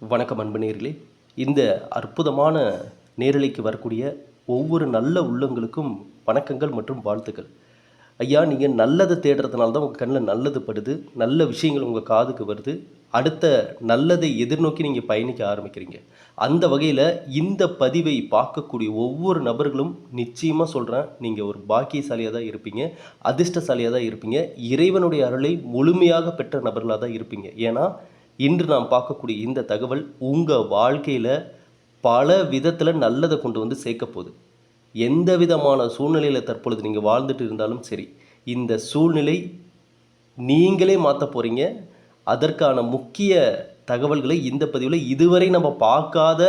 வணக்கம் அன்பு நேர்களே. இந்த அற்புதமான நேரலைக்கு வரக்கூடிய ஒவ்வொரு நல்ல உள்ளங்களுக்கும் வணக்கங்கள் மற்றும் வாழ்த்துக்கள். ஐயா நீங்கள் நல்லதை தேடுறதுனால தான் உங்கள் கண்ணில் நல்லது படுது. நல்ல விஷயங்கள் உங்கள் காதுக்கு வருது. அடுத்த நல்லதை எதிர்நோக்கி நீங்கள் பயணிக்க ஆரம்பிக்கிறீங்க. அந்த வகையில் இந்த பதிவை பார்க்கக்கூடிய ஒவ்வொரு நபர்களும் நிச்சயமாக சொல்கிறேன் நீங்கள் ஒரு பாக்கியசாலியாக தான் இருப்பீங்க அதிர்ஷ்டசாலியாக தான் இருப்பீங்க. இறைவனுடைய அருளை முழுமையாக பெற்ற நபர்களாக தான் இருப்பீங்க. ஏன்னா இன்று நாம் பார்க்கக்கூடிய இந்த தகவல் உங்கள் வாழ்க்கையில் பல விதத்தில் நல்லதை கொண்டு வந்து சேர்க்க போகுது. எந்த விதமான சூழ்நிலையில் தற்பொழுது நீங்கள் வாழ்ந்துட்டு இருந்தாலும் சரி இந்த சூழ்நிலை நீங்களே மாற்ற போகிறீங்க அதற்கான முக்கிய தகவல்களை இந்த பதிவில் இதுவரை நம்ம பார்க்காத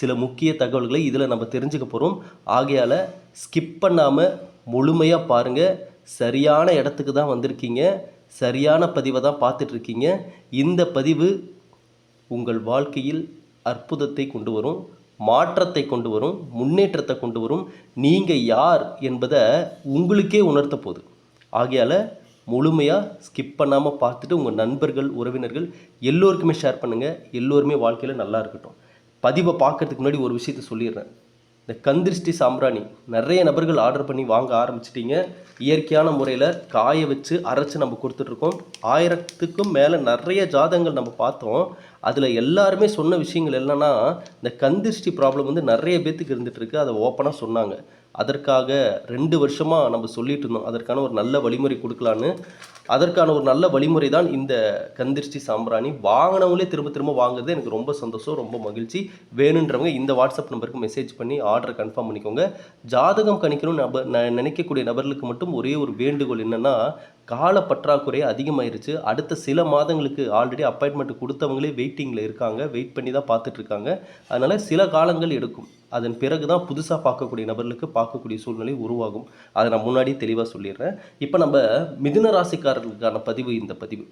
சில முக்கிய தகவல்களை இதில் நம்ம தெரிஞ்சுக்க போகிறோம் ஆகையால் ஸ்கிப் பண்ணாமல் முழுமையாக பாருங்கள் சரியான இடத்துக்கு தான் வந்திருக்கீங்க. சரியான பதிவை தான் பார்த்துட்டு இருக்கீங்க இந்த பதிவு உங்கள் வாழ்க்கையில் அற்புதத்தை கொண்டு வரும் மாற்றத்தை கொண்டு வரும் முன்னேற்றத்தை கொண்டு வரும். நீங்கள் யார் என்பதை உங்களுக்கே உணர்த்த போகுது ஆகையால் முழுமையாக ஸ்கிப் பண்ணாமல் பார்த்துட்டு உங்கள் நண்பர்கள் உறவினர்கள் எல்லோருக்குமே ஷேர் பண்ணுங்கள் எல்லோருமே வாழ்க்கையில் நல்லா இருக்கட்டும். பதிவை பார்க்கறதுக்கு முன்னாடி ஒரு விஷயத்த சொல்லிடுறேன். இந்த கந்திருஷ்டி சாம்பிராணி. நிறைய நபர்கள் ஆர்டர் பண்ணி வாங்க ஆரம்பிச்சிட்டிங்க. இயற்கையான முறையில் காய வச்சு அரைச்சி நம்ம கொடுத்துட்ருக்கோம். ஆயிரத்துக்கும் மேலே நிறைய ஜாதகங்கள் நம்ம பார்த்தோம். அதில் எல்லாருமே சொன்ன விஷயங்கள் என்னென்னா இந்த கந்திருஷ்டி ப்ராப்ளம் வந்து நிறைய பேத்துக்கு இருந்துகிட்ருக்கு அதை ஓப்பனாக சொன்னாங்க. அதற்காக ரெண்டு வருஷமாக நம்ம சொல்லிட்டு இருந்தோம். அதற்கான ஒரு நல்ல வழிமுறை கொடுக்கலான்னு. அதற்கான ஒரு நல்ல வழிமுறை தான் இந்த கந்திர்ச்சி சாம்பிராணி. வாங்கினவங்களே திரும்ப திரும்ப வாங்குறது எனக்கு ரொம்ப சந்தோஷம் ரொம்ப மகிழ்ச்சி. வேணுன்றவங்க இந்த வாட்ஸ்அப் நம்பருக்கு மெசேஜ் பண்ணி ஆர்டர் கன்ஃபார்ம் பண்ணிக்கோங்க. ஜாதகம் கணிக்கணும் நபர் ந- நினைக்கக்கூடிய நபர்களுக்கு மட்டும் ஒரே ஒரு வேண்டுகோள் என்னென்னா கால பற்றாக்குறை அதிகமாயிருச்சு. அடுத்த சில மாதங்களுக்கு ஆல்ரெடி அப்பாயின்மெண்ட் கொடுத்தவங்களே வெயிட்டிங்கில் இருக்காங்க. வெயிட் பண்ணி தான் பார்த்துட்ருக்காங்க. அதனால் சில காலங்கள் எடுக்கும். அதன் பிறகு தான் புதுசாக பார்க்கக்கூடிய நபர்களுக்கு பார்க்கக்கூடிய சூழ்நிலை உருவாகும். அதை நான் முன்னாடியே தெளிவாக சொல்லிடுறேன். இப்போ நம்ம மிதுன ராசிக்காரர்களுக்கான பதிவு இந்த பதிவு.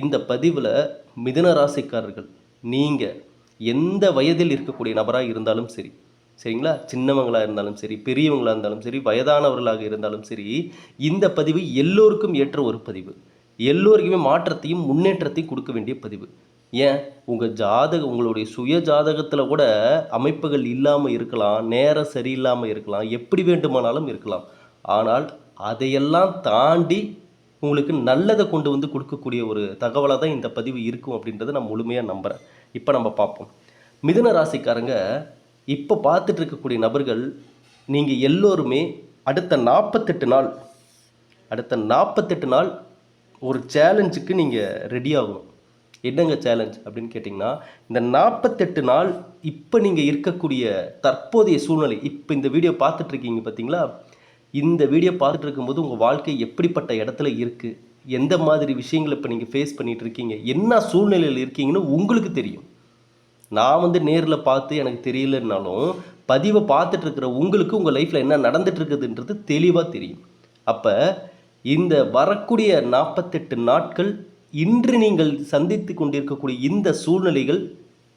இந்த பதிவில் மிதுன ராசிக்காரர்கள் நீங்கள் எந்த வயதில் இருக்கக்கூடிய நபராக இருந்தாலும் சரி சரிங்களா? சின்னவங்களாக இருந்தாலும் சரி பெரியவங்களாக இருந்தாலும் சரி வயதானவர்களாக இருந்தாலும் சரி இந்த பதிவு எல்லோருக்கும் ஏற்ற ஒரு பதிவு. எல்லோருக்குமே மாற்றத்தையும் முன்னேற்றத்தையும் கொடுக்க வேண்டிய பதிவு. ஏன்? உங்கள் ஜாதக உங்களுடைய சுய ஜாதகத்தில் கூட அமைப்புகள் இல்லாமல் இருக்கலாம் நேரம் சரியில்லாமல் இருக்கலாம் எப்படி வேண்டுமானாலும் இருக்கலாம். ஆனால் அதையெல்லாம் தாண்டி உங்களுக்கு நல்லதை கொண்டு வந்து கொடுக்கக்கூடிய ஒரு தகவலாக தான் இந்த பதிவு இருக்கும் அப்படின்றத நான் முழுமையாக நம்புகிறேன் இப்போ நம்ம பார்ப்போம். மிதுன ராசிக்காரங்க இப்போ பார்த்துட்டு இருக்கக்கூடிய நபர்கள் நீங்கள் எல்லோருமே அடுத்த நாற்பத்தெட்டு நாள் அடுத்த நாற்பத்தெட்டு நாள் ஒரு சேலஞ்சுக்கு நீங்கள் ரெடி ஆகணும். என்னங்க சேலஞ்ச் அப்படின்னு கேட்டிங்கன்னா இந்த நாற்பத்தெட்டு நாள் இப்போ நீங்கள் இருக்கக்கூடிய தற்போதைய சூழ்நிலை இப்போ இந்த வீடியோ பார்த்துட்ருக்கீங்க பார்த்தீங்களா இந்த வீடியோ பார்த்துட்டு இருக்கும்போது உங்கள் வாழ்க்கை எப்படிப்பட்ட இடத்துல இருக்குது எந்த மாதிரி விஷயங்களை இப்போ நீங்கள் ஃபேஸ் பண்ணிகிட்ருக்கீங்க இருக்கீங்க? என்ன சூழ்நிலையில் இருக்கீங்கன்னு உங்களுக்கு தெரியும். நான் வந்து நேரில் பார்த்து எனக்கு தெரியலனாலும் பதிவை பார்த்துட்டு இருக்கிற உங்களுக்கு உங்கள் லைஃப்பில் என்ன நடந்துட்டு இருக்குதுன்றது தெளிவாக தெரியும். அப்போ இந்த வரக்கூடிய நாற்பத்தெட்டு நாட்கள் இன்று நீங்கள் சந்தித்து கொண்டிருக்கக்கூடிய இந்த சூழ்நிலைகள்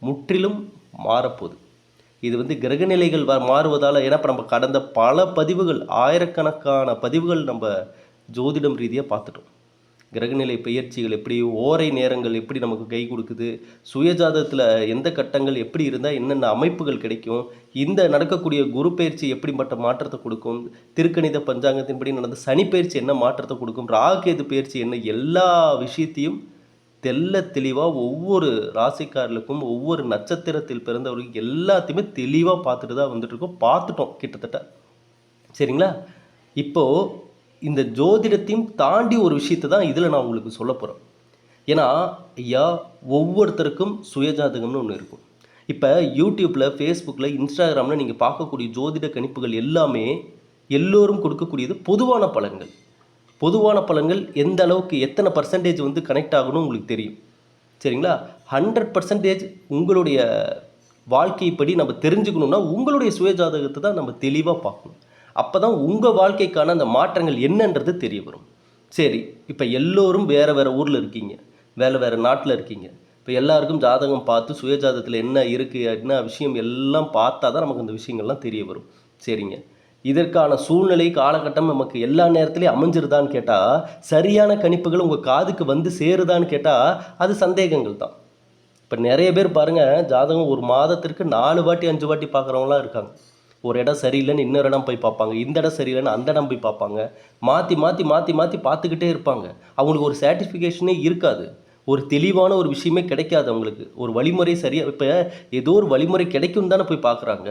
முற்றிலும் மாறப்போகுது. இது வந்து கிரகநிலைகள் வ மாறுவதால் ஏன்னா இப்போ நம்ம கடந்த பல பதிவுகள் ஆயிரக்கணக்கான பதிவுகள் நம்ம ஜோதிடம் ரீதியாக பார்த்துட்டோம். கிரகநிலை பெயர்ச்சிகள் எப்படி ஓரை நேரங்கள் எப்படி நமக்கு கை கொடுக்குது சுயஜாதத்தில் எந்த கட்டங்கள் எப்படி இருந்தால் என்னென்ன அமைப்புகள் கிடைக்கும் இந்த நடக்கக்கூடிய குரு பயிற்சி எப்படிப்பட்ட மாற்றத்தை கொடுக்கும் திருக்கணித பஞ்சாங்கத்தின்படி நடந்த சனி பயிற்சி என்ன மாற்றத்தை கொடுக்கும் ராகேது பயிற்சி என்ன எல்லா விஷயத்தையும் தெள்ள தெளிவாக ஒவ்வொரு ராசிக்காரர்களுக்கும் ஒவ்வொரு நட்சத்திரத்தில் பிறந்தவர்களுக்கும் எல்லாத்தையுமே தெளிவாக பார்த்துட்டு தான் வந்துட்டு இருக்கோம். பார்த்துட்டோம் கிட்டத்தட்ட. சரிங்களா? இப்போது இந்த ஜோதிடத்தையும் தாண்டி ஒரு விஷயத்தை தான் இதில் நான் உங்களுக்கு சொல்ல போகிறேன் ஏன்னா ஐயா ஒவ்வொருத்தருக்கும் சுயஜாதகம்னு ஒன்று இருக்கும். இப்போ யூடியூப்பில் ஃபேஸ்புக்கில் இன்ஸ்டாகிராமில் நீங்கள் பார்க்கக்கூடிய ஜோதிட கணிப்புகள் எல்லாமே எல்லோரும் கொடுக்கக்கூடியது பொதுவான பலன்கள். பொதுவான பலன்கள் எந்த அளவுக்கு எத்தனை பர்சன்டேஜ் வந்து கனெக்ட் ஆகணும் உங்களுக்கு தெரியும். சரிங்களா? ஹண்ட்ரட் பர்சன்டேஜ் உங்களுடைய வாழ்க்கைப்படி நம்ம தெரிஞ்சுக்கணுன்னா உங்களுடைய சுயஜாதகத்தை தான் நம்ம தெளிவாக பார்க்கணும். அப்போ தான் உங்கள் வாழ்க்கைக்கான அந்த மாற்றங்கள் என்னன்றது தெரிய வரும். சரி இப்போ எல்லோரும் வேறு வேறு ஊரில் இருக்கீங்க. வேறு வேறு நாட்டில் இருக்கீங்க. இப்போ எல்லாருக்கும் ஜாதகம் பார்த்து சுயஜாதத்தில் என்ன இருக்குது என்ன விஷயம் எல்லாம் பார்த்தா தான் நமக்கு அந்த விஷயங்கள்லாம் தெரிய வரும். சரிங்க. இதற்கான சூழ்நிலை காலகட்டம் நமக்கு எல்லா நேரத்துலையும் அமைஞ்சிருதான்னு கேட்டால் சரியான கணிப்புகள் உங்கள் காதுக்கு வந்து சேருதான்னு கேட்டால் அது சந்தேகங்கள் தான். இப்போ நிறைய பேர் பாருங்கள் ஜாதகம் ஒரு மாதத்திற்கு நாலு வாட்டி அஞ்சு வாட்டி பார்க்குறவங்களாம் இருக்காங்க. ஒரு இடம் சரியில்லைன்னு இன்னொரு இடம் போய் பார்ப்பாங்க. இந்த இடம் சரியில்லைன்னு அந்த இடம் போய் பார்ப்பாங்க. மாற்றி மாற்றி மாற்றி மாற்றி பார்த்துக்கிட்டே இருப்பாங்க. அவங்களுக்கு ஒரு சாட்டிஸ்ஃபிகேஷனே இருக்காது. ஒரு தெளிவான ஒரு விஷயமே கிடைக்காது அவங்களுக்கு. ஒரு வழிமுறை சரியாக இப்போ ஏதோ ஒரு வழிமுறை கிடைக்கும் தானே போய் பார்க்குறாங்க.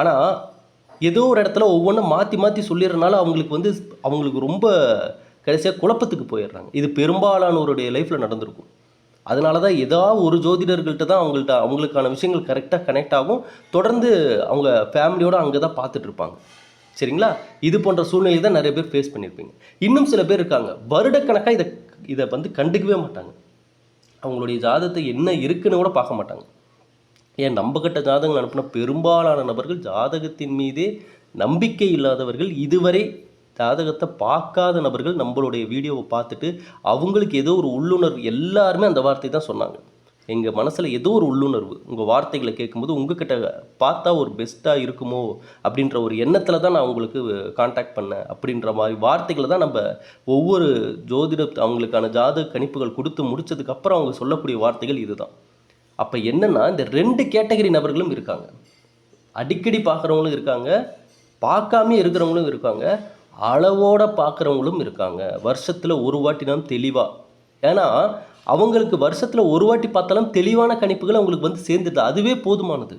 ஆனால் ஏதோ ஒரு இடத்துல ஒவ்வொன்றும் மாற்றி மாற்றி சொல்லிடுறனால அவங்களுக்கு வந்து அவங்களுக்கு ரொம்ப கடைசியாக குழப்பத்துக்கு போயிடுறாங்க. இது பெரும்பாலானவருடைய லைஃப்பில் நடந்திருக்கும். அதனால தான் ஏதாவது ஒரு ஜோதிடர்கள்ட்ட தான் அவங்கள்ட்ட அவங்களுக்கான விஷயங்கள் கரெக்டாக கனெக்ட் ஆகும். தொடர்ந்து அவங்க ஃபேமிலியோடு அங்கே தான் பார்த்துட்ருப்பாங்க சரிங்களா? இது போன்ற சூழ்நிலை தான் நிறைய பேர் ஃபேஸ் பண்ணியிருப்பீங்க. இன்னும் சில பேர் இருக்காங்க. வருடக்கணக்காக இதை இதை வந்து கண்டுக்கவே மாட்டாங்க. அவங்களுடைய ஜாதகத்தை என்ன இருக்குன்னு கூட பார்க்க மாட்டாங்க. ஏன் நம்பகட்ட ஜாதகங்கள் அனுப்பின பெரும்பாலான நபர்கள் ஜாதகத்தின் மீதே நம்பிக்கை இல்லாதவர்கள் இதுவரை ஜாதகத்தை பார்க்காத நபர்கள் நம்மளுடைய வீடியோவை பார்த்துட்டு அவங்களுக்கு ஏதோ ஒரு உள்ளுணர்வு எல்லாருமே அந்த வார்த்தை தான் சொன்னாங்க. எங்கள் மனசில் ஏதோ ஒரு உள்ளுணர்வு உங்கள் வார்த்தைகளை கேட்கும்போது உங்ககிட்ட பார்த்தா ஒரு பெஸ்ட்டாக இருக்குமோ அப்படின்ற ஒரு எண்ணத்தில் தான் நான் உங்களுக்கு காண்டாக்ட் பண்ணேன். அப்படின்ற மாதிரி வார்த்தைகளை தான் நம்ம ஒவ்வொரு ஜோதிட அவங்களுக்கான ஜாதக கணிப்புகள் கொடுத்து முடிச்சதுக்கப்புறம் அவங்க சொல்லக்கூடிய வார்த்தைகள் இதுதான். அப்போ என்னென்னா இந்த ரெண்டு கேட்டகரி நபர்களும் இருக்காங்க. அடிக்கடி பார்க்குறவங்களும் இருக்காங்க பார்க்காம இருக்கிறவங்களும் இருக்காங்க. அளவோட பார்க்குறவங்களும் இருக்காங்க. வருஷத்தில் ஒரு வாட்டினாலும் தெளிவாக ஏன்னா அவங்களுக்கு வருஷத்தில் ஒரு வாட்டி பார்த்தாலும் தெளிவான கணிப்புகள் அவங்களுக்கு வந்து சேர்ந்துது அதுவே போதுமானது.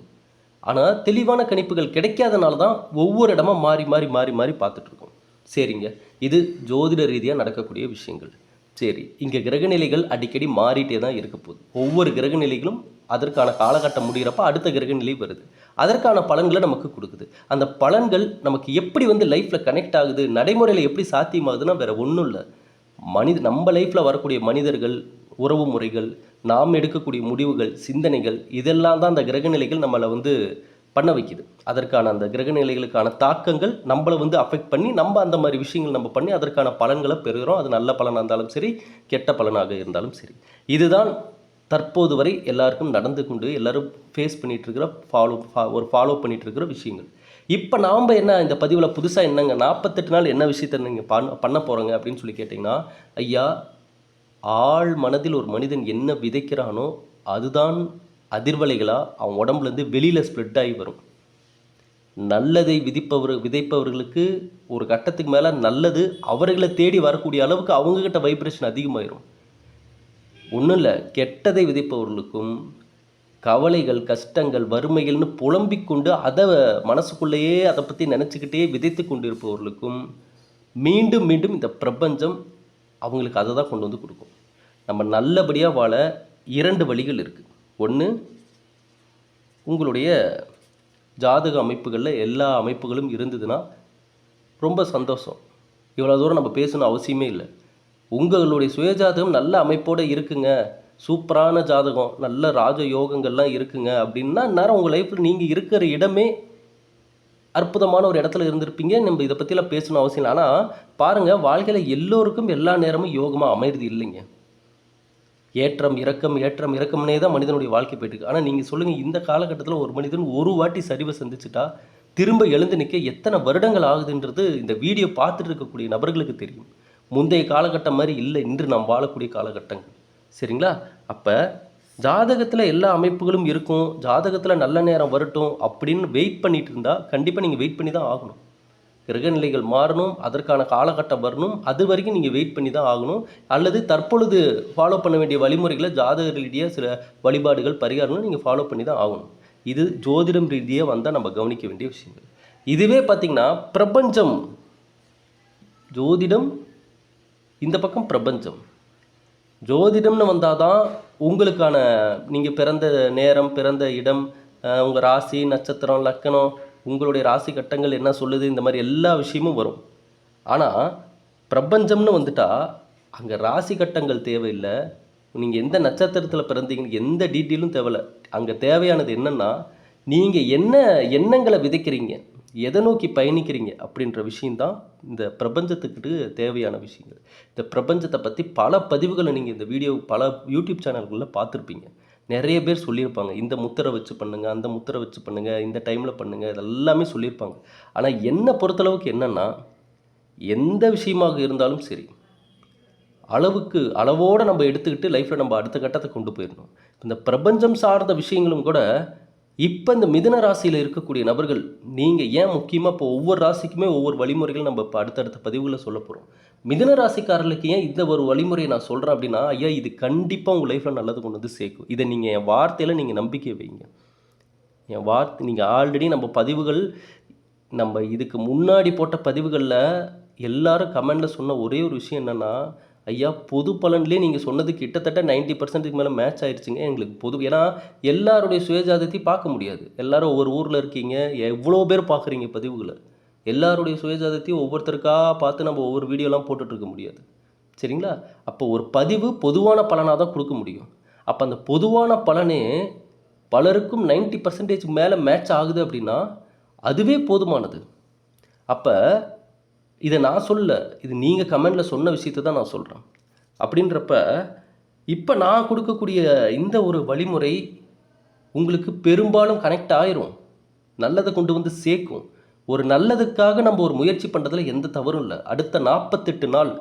ஆனால் தெளிவான கணிப்புகள் கிடைக்காதனால தான் ஒவ்வொரு இடமா மாறி மாறி மாறி மாறி பார்த்துட்ருக்கோம் சரிங்க. இது ஜோதிட ரீதியாக நடக்கக்கூடிய விஷயங்கள். சரி. இங்கே கிரகநிலைகள் அடிக்கடி மாறிட்டே தான் இருக்க போகுது. ஒவ்வொரு கிரகநிலைகளும் அதற்கான காலகட்டம் முடிகிறப்ப அடுத்த கிரகநிலை வருது. அதற்கான பலன்களை நமக்கு கொடுக்குது. அந்த பலன்கள் நமக்கு எப்படி வந்து லைஃப்பில் கனெக்ட் ஆகுது நடைமுறையில் எப்படி சாத்தியமாகுதுன்னா வேறு ஒன்றும் இல்லை. மனித நம்ம லைஃப்பில் வரக்கூடிய மனிதர்கள் உறவு முறைகள் நாம் எடுக்கக்கூடிய முடிவுகள் சிந்தனைகள் இதெல்லாம் தான் அந்த கிரகநிலைகள் நம்மளை வந்து பண்ண வைக்குது. அதற்கான அந்த கிரகநிலைகளுக்கான தாக்கங்கள் நம்மளை வந்து அஃபெக்ட் பண்ணி நம்ம அந்த மாதிரி விஷயங்கள் நம்ம பண்ணி அதற்கான பலன்களை பெறுகிறோம். அது நல்ல பலனாக இருந்தாலும் சரி கெட்ட பலனாக இருந்தாலும் சரி. இதுதான் தற்போது வரை எல்லாருக்கும் நடந்து கொண்டு எல்லாரும் ஃபேஸ் பண்ணிகிட்ருக்கிற ஃபாலோ ஃபாலோ ஒரு ஃபாலோ பண்ணிகிட்ருக்கிற விஷயங்கள். இப்போ நாம் என்ன இந்த பதிவில் புதுசாக என்னங்க நாற்பத்தெட்டு நாள் என்ன விஷயத்த நீங்கள் பண்ண பண்ண போகிறோங்க அப்படின்னு சொல்லி கேட்டிங்கன்னா ஐயா ஆழ் மனதில் ஒரு மனிதன் என்ன விதைக்கிறானோ அதுதான் அதிர்வலைகளாக அவன் உடம்புலேருந்து வெளியில் ஸ்ப்ரெட் ஆகி வரும். நல்லதை விதிப்பவர் விதைப்பவர்களுக்கு ஒரு கட்டத்துக்கு மேலே நல்லது அவர்களை தேடி வரக்கூடிய அளவுக்கு அவங்கக்கிட்ட வைப்ரேஷன் அதிகமாயிரும். ஒன்றும் இல்லை கெட்டதை விதைப்பவர்களுக்கும் கவலைகள் கஷ்டங்கள் வறுமைகள்னு புலம்பிக் கொண்டு அதை மனசுக்குள்ளேயே அதை பற்றி நினச்சிக்கிட்டே விதைத்து கொண்டு இருப்பவர்களுக்கும் மீண்டும் மீண்டும் இந்த பிரபஞ்சம் அவங்களுக்கு அதை தான் கொண்டு வந்து கொடுக்கும். நம்ம நல்லபடியாக வாழ இரண்டு வழிகள் இருக்குது ஒன்று உங்களுடைய ஜாதக அமைப்புகளில் எல்லா அமைப்புகளும் இருந்ததுன்னா ரொம்ப சந்தோஷம். இவ்வளோ தூரம் நம்ம பேசணும் அவசியமே இல்லை. உங்களுடைய சுயஜாதகம் நல்ல அமைப்போடு இருக்குங்க. சூப்பரான ஜாதகம் நல்ல ராஜ யோகங்கள்லாம் இருக்குங்க. அப்படின்னா நேரம் உங்கள் லைஃப்பில் நீங்கள் இருக்கிற இடமே அற்புதமான ஒரு இடத்துல இருந்திருப்பீங்க. நம்ம இதை பற்றிலாம் பேசணும் அவசியம் இல்லை. ஆனால் பாருங்கள் வாழ்க்கையில் எல்லோருக்கும் எல்லா நேரமும் யோகமாக அமைறது இல்லைங்க. ஏற்றம் இறக்கம் ஏற்றம் இறக்கம்னே தான் மனிதனுடைய வாழ்க்கை போயிட்டு ஆனால் நீங்கள் சொல்லுங்கள் இந்த காலகட்டத்தில் ஒரு மனிதன் ஒரு வாட்டி சரிவை சந்திச்சுட்டா திரும்ப எழுந்து நிற்க எத்தனை வருடங்கள் ஆகுதுன்றது இந்த வீடியோ பார்த்துட்டு இருக்கக்கூடிய நபர்களுக்கு தெரியும். முந்தைய காலகட்டம் மாதிரி இல்லை. இன்று நாம் வாழக்கூடிய காலகட்டங்கள். சரிங்களா? அப்போ ஜாதகத்தில் எல்லா அமைப்புகளும் இருக்கும். ஜாதகத்தில் நல்ல நேரம் வரட்டும் அப்படின்னு வெயிட் பண்ணிட்டு இருந்தால் கண்டிப்பாக நீங்கள் வெயிட் பண்ணி தான் ஆகணும். கிரகநிலைகள் மாறணும். அதற்கான காலகட்டம் வரணும். அது வரைக்கும் நீங்கள் வெயிட் பண்ணி தான் ஆகணும். அல்லது தற்பொழுது ஃபாலோ பண்ண வேண்டிய வழிமுறைகளை ஜாதக ரீதியாக சில வழிபாடுகள் பரிகாரங்களும் நீங்கள் ஃபாலோ பண்ணி தான் ஆகணும். இது ஜோதிடம் ரீதியாக வந்தால் நம்ம கவனிக்க வேண்டிய விஷயங்கள். இதுவே பார்த்திங்கன்னா பிரபஞ்சம். ஜோதிடம் இந்த பக்கம் பிரபஞ்சம். ஜோதிடம்னு வந்தால் தான் உங்களுக்கான நீங்கள் பிறந்த நேரம் பிறந்த இடம் உங்கள் ராசி நட்சத்திரம் லக்கணம் உங்களுடைய ராசி கட்டங்கள் என்ன சொல்லுது இந்த மாதிரி எல்லா விஷயமும் வரும். ஆனால் பிரபஞ்சம்னு வந்துட்டால் அங்கே ராசி கட்டங்கள் தேவையில்லை. நீங்கள் எந்த நட்சத்திரத்தில் பிறந்தீங்கன்னு எந்த டீட்டெயிலும் தேவையில்லை அங்கே தேவையானது என்னென்னா நீங்கள் என்ன எண்ணங்களை விதைக்கிறீங்க எதை நோக்கி பயணிக்கிறீங்க அப்படின்ற விஷயந்தான் இந்த பிரபஞ்சத்துக்கு தேவையான விஷயங்கள். இந்த பிரபஞ்சத்தை பற்றி பல பதிவுகளை நீங்கள் இந்த வீடியோ பல யூடியூப் சேனல்களில் பார்த்துருப்பீங்க. நிறைய பேர் சொல்லியிருப்பாங்க இந்த முத்திரை வச்சு பண்ணுங்கள் அந்த முத்திரை வச்சு பண்ணுங்க இந்த டைமில் பண்ணுங்கள் இதெல்லாமே சொல்லியிருப்பாங்க. ஆனால் என்னை பொறுத்தளவுக்கு என்னென்னா எந்த விஷயமாக இருந்தாலும் சரி அளவுக்கு அளவோடு நம்ம எடுத்துக்கிட்டு லைஃப்பில் நம்ம அடுத்த கட்டத்தை கொண்டு போயிடணும். இந்த பிரபஞ்சம் சார்ந்த விஷயங்களும் கூட இப்போ இந்த மிதுன ராசியில் இருக்கக்கூடிய நபர்கள் நீங்கள் ஏன் முக்கியமாக இப்போ ஒவ்வொரு ராசிக்குமே ஒவ்வொரு வழிமுறைகள் நம்ம இப்போ அடுத்தடுத்த பதிவுகளில் சொல்ல போகிறோம் மிதன ராசிக்காரர்களுக்கு ஏன் இந்த ஒரு வழிமுறையை நான் சொல்கிறேன் அப்படின்னா ஐயா இது கண்டிப்பாக உங்கள் லைஃப்பில் நல்லது கொண்டு வந்து சேர்க்கும். இதை நீங்கள் என் வார்த்தையில் நீங்கள் நம்பிக்கை வைங்க. என் வார்த்தை நீங்கள் ஆல்ரெடி நம்ம பதிவுகள் நம்ம இதுக்கு முன்னாடி போட்ட பதிவுகளில் எல்லாரும் கமெண்டில் சொன்ன ஒரே ஒரு விஷயம் என்னென்னா ஐயா பொது பலன்லேயே நீங்கள் சொன்னது கிட்டத்தட்ட நைன்ட்டி பர்சன்ட்டுக்கு மேலே மேட்ச் ஆயிடுச்சுங்க எங்களுக்கு. பொது ஏன்னா எல்லாருடைய சுயஜாதத்தையும் பார்க்க முடியாது. எல்லாரும் ஒவ்வொரு ஊரில் இருக்கீங்க. எவ்வளோ பேர் பார்க்குறீங்க பதிவுகளை? எல்லாருடைய சுயஜாதத்தையும் ஒவ்வொருத்தருக்காக பார்த்து நம்ம ஒவ்வொரு வீடியோலாம் போட்டுட்ருக்க முடியாது. சரிங்களா? அப்போ ஒரு பதிவு பொதுவான பலனாக தான் கொடுக்க முடியும். அப்போ அந்த பொதுவான பலனே பலருக்கும் 90% பர்சன்டேஜ் மேலே மேட்ச் ஆகுது அப்படின்னா அதுவே போதுமானது. அப்போ இதை நான் சொல்ல இது நீங்கள் கமெண்டில் சொன்ன விஷயத்தை தான் நான் சொல்கிறேன் அப்படின்றப்ப இப்போ நான் கொடுக்கக்கூடிய இந்த ஒரு வழிமுறை உங்களுக்கு பெரும்பாலும் கனெக்ட் ஆயிரும். நல்லதை கொண்டு வந்து சேர்க்கும். ஒரு நல்லதுக்காக நம்ம ஒரு முயற்சி பண்ணுறதுல எந்த தவறும் இல்லை. அடுத்த நாற்பத்தெட்டு நாள்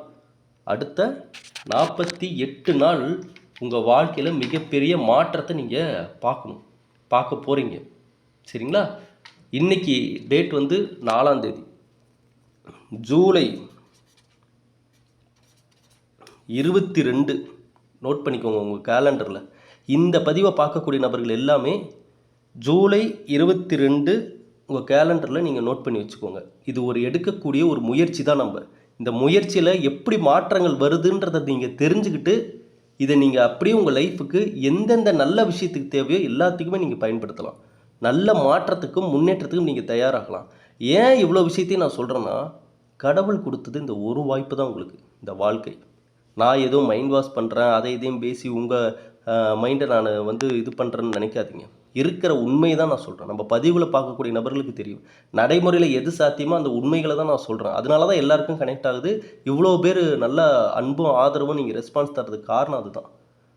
அடுத்த நாற்பத்தி எட்டு நாள் உங்கள் வாழ்க்கையில் மிகப்பெரிய மாற்றத்தை நீங்கள் பார்க்கணும். பார்க்க போகிறீங்க சரிங்களா? இன்னைக்கு டேட் வந்து நாலாம் தேதி. ஜூலை இருபத்தி ரெண்டு நோட் பண்ணிக்கோங்க உங்கள் கேலண்டரில் இந்த பதிவை பார்க்கக்கூடிய நபர்கள் எல்லாமே ஜூலை இருபத்தி ரெண்டு உங்கள் கேலண்டரில் நீங்கள் நோட் பண்ணி வச்சுக்கோங்க. இது ஒரு எடுக்கக்கூடிய ஒரு முயற்சி தான் நம்ம. இந்த முயற்சியில் எப்படி மாற்றங்கள் வருதுன்றதை நீங்கள் தெரிஞ்சுக்கிட்டு இதை நீங்கள் அப்படியே உங்கள் லைஃபுக்கு எந்தெந்த நல்ல விஷயத்துக்கு தேவையோ எல்லாத்துக்குமே நீங்கள் பயன்படுத்தலாம். நல்ல மாற்றத்துக்கும் முன்னேற்றத்துக்கும் நீங்கள் தயாராகலாம். ஏன் இவ்வளோ விஷயத்தையும் நான் சொல்கிறேன்னா கடவுள் கொடுத்தது இந்த ஒரு வாய்ப்பு தான் உங்களுக்கு இந்த வாழ்க்கை. நான் ஏதோ மைண்ட் வாஷ் பண்ணுறேன் அதை இதையும் பேசி உங்கள் மைண்டை நான் வந்து இது பண்ணுறேன்னு நினைக்காதீங்க. இருக்கிற உண்மையை தான் நான் சொல்கிறேன் நம்ம பதிவில் பார்க்கக்கூடிய நபர்களுக்கு தெரியும். நடைமுறையில் எது சாத்தியமோ அந்த உண்மைகளை தான் நான் சொல்கிறேன் அதனால தான் எல்லாருக்கும் கனெக்ட் ஆகுது. இவ்வளோ பேர் நல்ல அன்பும் ஆதரவும் நீங்கள் ரெஸ்பான்ஸ் தரதுக்கு காரணம் அதுதான்.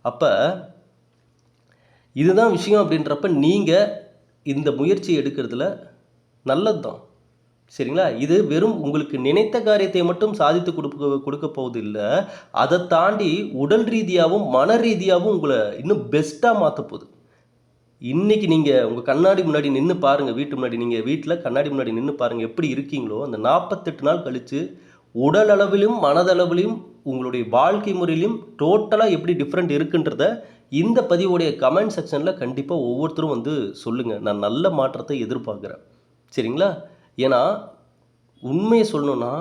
அப்போ இதுதான் விஷயம் அப்படின்றப்ப நீங்கள் இந்த முயற்சி எடுக்கிறதுல நல்லது தான் சரிங்களா? இது வெறும் உங்களுக்கு நினைத்த காரியத்தை மட்டும் சாதித்து கொடுக்க கொடுக்க போவது இல்லை அதை தாண்டி உடல் ரீதியாகவும் மன ரீதியாகவும் உங்களை இன்னும் பெஸ்ட்டாக மாற்ற போகுது. இன்றைக்கி நீங்கள் உங்கள் கண்ணாடி முன்னாடி நின்று பாருங்கள் வீட்டு முன்னாடி. நீங்கள் வீட்டில் கண்ணாடி முன்னாடி நின்று பாருங்கள் எப்படி இருக்கீங்களோ அந்த நாற்பத்தெட்டு நாள் கழித்து உடல் அளவிலும் மனதளவிலும் உங்களுடைய வாழ்க்கை முறையிலும் டோட்டலாக எப்படி டிஃப்ரெண்ட் இருக்குன்றத இந்த பதிவுடைய கமெண்ட் செக்ஷனில் கண்டிப்பாக ஒவ்வொருத்தரும் வந்து சொல்லுங்கள் நான் நல்ல மாற்றத்தை எதிர்பார்க்குறேன். சரிங்களா? ஏன்னா உண்மையை சொல்லணும்னா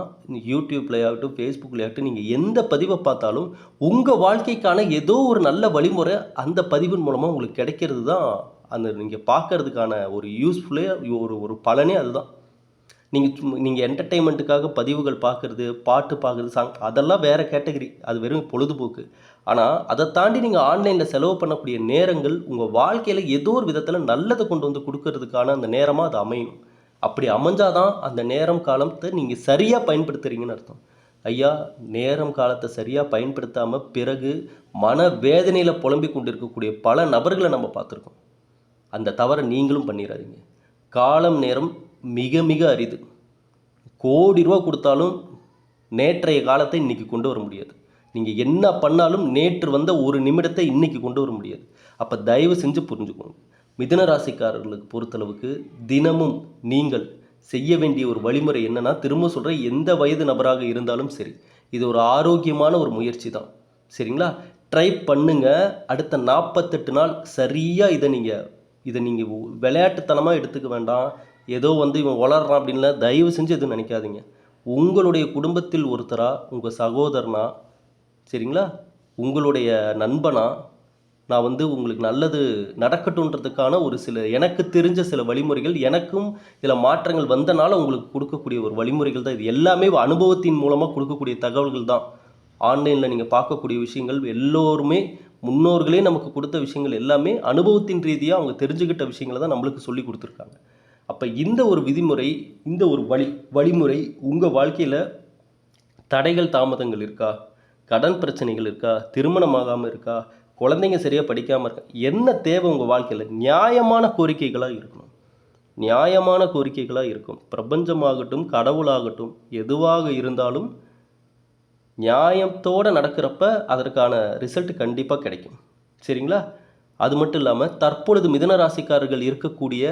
யூடியூப்லையாகட்டும் ஃபேஸ்புக்லையாகட்டும் நீங்கள் எந்த பதிவை பார்த்தாலும் உங்கள் வாழ்க்கைக்கான ஏதோ ஒரு நல்ல வழிமுறை அந்த பதிவின் மூலமாக உங்களுக்கு கிடைக்கிறது தான் அந்த நீங்கள் பார்க்கறதுக்கான ஒரு யூஸ்ஃபுல்லே ஒரு ஒரு பலனே அதுதான். நீங்கள் நீங்கள் என்டர்டெயின்மெண்ட்டுக்காக பதிவுகள் பார்க்குறது பாட்டு பார்க்குறது சாங் அதெல்லாம் வேறு கேட்டகரி அது வெறும் பொழுதுபோக்கு. ஆனால் அதை தாண்டி நீங்கள் ஆன்லைனில் செலவு பண்ணக்கூடிய நேரங்கள் உங்கள் வாழ்க்கையில் ஏதோ ஒரு விதத்தில் நல்லதை கொண்டு வந்து கொடுக்கறதுக்கான அந்த நேரமாக அது அமையும் அப்படி அமைஞ்சாதான் அந்த நேரம் காலத்தை நீங்கள் சரியாக பயன்படுத்துகிறீங்கன்னு அர்த்தம். ஐயா நேரம் காலத்தை சரியாக பயன்படுத்தாமல் பிறகு மன வேதனையில் புலம்பிக் கொண்டிருக்கக்கூடிய பல நபர்களை நம்ம பார்த்துருக்கோம். அந்த தவறை நீங்களும் பண்ணிடாதீங்க காலம் நேரம் மிக மிக அரிது. கோடி ரூபா கொடுத்தாலும் நேற்றைய காலத்தை இன்றைக்கி கொண்டு வர முடியாது. நீங்கள் என்ன பண்ணாலும் நேற்று வந்த ஒரு நிமிடத்தை இன்னைக்கு கொண்டு வர முடியாது. அப்போ தயவு செஞ்சு புரிஞ்சுக்கோங்க. மிதுன ராசிக்காரர்களுக்கு பொறுத்தளவுக்கு தினமும் நீங்கள் செய்ய வேண்டிய ஒரு வழிமுறை என்னன்னா திரும்ப சொல்கிற எந்த வயது நபராக இருந்தாலும் சரி இது ஒரு ஆரோக்கியமான ஒரு முயற்சி தான். சரிங்களா? ட்ரை பண்ணுங்க. அடுத்த நாற்பத்தெட்டு நாள் சரியாக இதை நீங்கள் இதை நீங்கள் விளையாட்டுத்தனமாக எடுத்துக்க வேண்டாம். ஏதோ வந்து இவன் வளர்றான் அப்படின்லாம் தயவு செஞ்சு எதுவும் நினைக்காதீங்க. உங்களுடைய குடும்பத்தில் ஒருத்தராக உங்கள் சகோதரனா சரிங்களா? உங்களுடைய நண்பனா நான் வந்து உங்களுக்கு நல்லது நடக்கட்டுன்றதுக்கான ஒரு சில எனக்கு தெரிஞ்ச சில வழிமுறைகள் எனக்கும் சில மாற்றங்கள் வந்தனால உங்களுக்கு கொடுக்கக்கூடிய ஒரு வழிமுறைகள் தான் இது. எல்லாமே அனுபவத்தின் மூலமாக கொடுக்கக்கூடிய தகவல்கள் தான். ஆன்லைனில் நீங்கள் பார்க்கக்கூடிய விஷயங்கள் எல்லோருமே முன்னோர்களே நமக்கு கொடுத்த விஷயங்கள் எல்லாமே அனுபவத்தின் ரீதியாக அவங்க தெரிஞ்சுக்கிட்ட விஷயங்களை தான் நம்மளுக்கு சொல்லி கொடுத்துருக்காங்க. அப்போ இந்த ஒரு விதிமுறை இந்த ஒரு வழி வழிமுறை உங்கள் வாழ்க்கையில் தடைகள் தாமதங்கள் இருக்கா? கடன் பிரச்சனைகள் இருக்கா? திருமணமாகாமல் இருக்கா? குழந்தைங்க சரியாக படிக்காமல் இருக்க என்ன தேவை உங்கள் வாழ்க்கையில்? நியாயமான கோரிக்கைகளாக இருக்கணும். நியாயமான கோரிக்கைகளாக இருக்கும். பிரபஞ்சமாகட்டும் கடவுளாகட்டும் எதுவாக இருந்தாலும் நியாயத்தோடு நடக்கிறப்ப அதற்கான ரிசல்ட் கண்டிப்பாக கிடைக்கும். சரிங்களா? அது மட்டும் இல்லாமல் தற்பொழுது மிதன ராசிக்காரர்கள் இருக்கக்கூடிய